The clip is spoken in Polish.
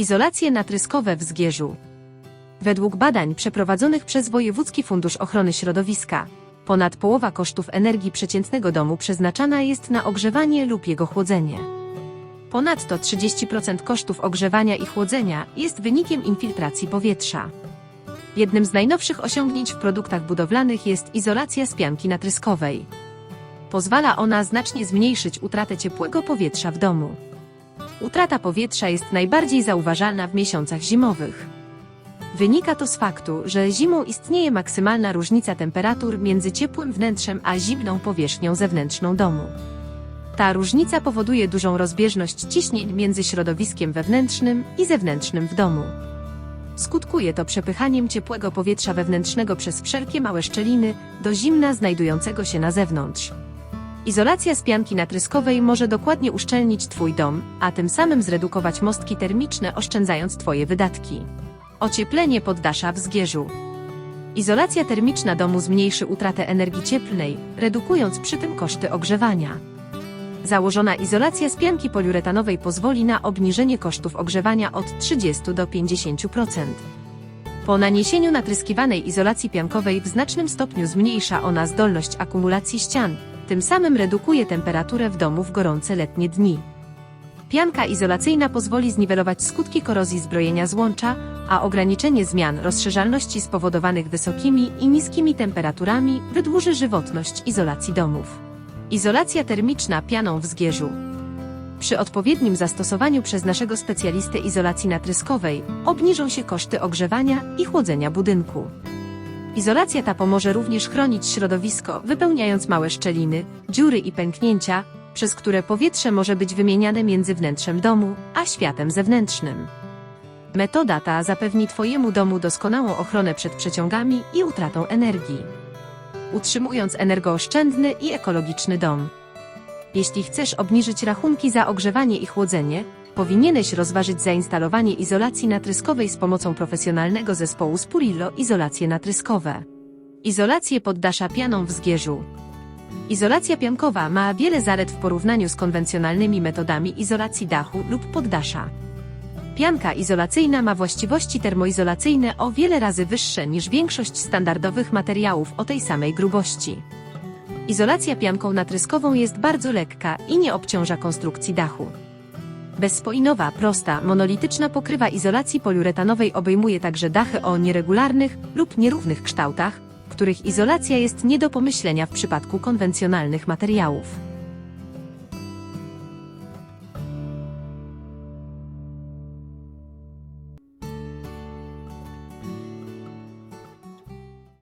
Izolacje natryskowe w Zgierzu. Według badań przeprowadzonych przez Wojewódzki Fundusz Ochrony Środowiska, ponad połowa kosztów energii przeciętnego domu przeznaczana jest na ogrzewanie lub jego chłodzenie. Ponadto 30% kosztów ogrzewania i chłodzenia jest wynikiem infiltracji powietrza. Jednym z najnowszych osiągnięć w produktach budowlanych jest izolacja z pianki natryskowej. Pozwala ona znacznie zmniejszyć utratę ciepłego powietrza w domu. Utrata powietrza jest najbardziej zauważalna w miesiącach zimowych. Wynika to z faktu, że zimą istnieje maksymalna różnica temperatur między ciepłym wnętrzem a zimną powierzchnią zewnętrzną domu. Ta różnica powoduje dużą rozbieżność ciśnień między środowiskiem wewnętrznym i zewnętrznym w domu. Skutkuje to przepychaniem ciepłego powietrza wewnętrznego przez wszelkie małe szczeliny do zimna znajdującego się na zewnątrz. Izolacja z pianki natryskowej może dokładnie uszczelnić Twój dom, a tym samym zredukować mostki termiczne, oszczędzając Twoje wydatki. Ocieplenie poddasza w Zgierzu. Izolacja termiczna domu zmniejszy utratę energii cieplnej, redukując przy tym koszty ogrzewania. Założona izolacja z pianki poliuretanowej pozwoli na obniżenie kosztów ogrzewania od 30 do 50%. Po naniesieniu natryskiwanej izolacji piankowej w znacznym stopniu zmniejsza ona zdolność akumulacji ścian, tym samym redukuje temperaturę w domu w gorące letnie dni. Pianka izolacyjna pozwoli zniwelować skutki korozji zbrojenia złącza, a ograniczenie zmian rozszerzalności spowodowanych wysokimi i niskimi temperaturami wydłuży żywotność izolacji domów. Izolacja termiczna pianą w zgierzu. Przy odpowiednim zastosowaniu przez naszego specjalistę izolacji natryskowej obniżą się koszty ogrzewania i chłodzenia budynku. Izolacja ta pomoże również chronić środowisko, wypełniając małe szczeliny, dziury i pęknięcia, przez które powietrze może być wymieniane między wnętrzem domu a światem zewnętrznym. Metoda ta zapewni Twojemu domu doskonałą ochronę przed przeciągami i utratą energii, utrzymując energooszczędny i ekologiczny dom. Jeśli chcesz obniżyć rachunki za ogrzewanie i chłodzenie, powinieneś rozważyć zainstalowanie izolacji natryskowej z pomocą profesjonalnego zespołu Spurillo Izolacje natryskowe. Izolację poddasza pianą w zgierzu. Izolacja piankowa ma wiele zalet w porównaniu z konwencjonalnymi metodami izolacji dachu lub poddasza. Pianka izolacyjna ma właściwości termoizolacyjne o wiele razy wyższe niż większość standardowych materiałów o tej samej grubości. Izolacja pianką natryskową jest bardzo lekka i nie obciąża konstrukcji dachu. Bezspoinowa, prosta, monolityczna pokrywa izolacji poliuretanowej obejmuje także dachy o nieregularnych lub nierównych kształtach, których izolacja jest nie do pomyślenia w przypadku konwencjonalnych materiałów.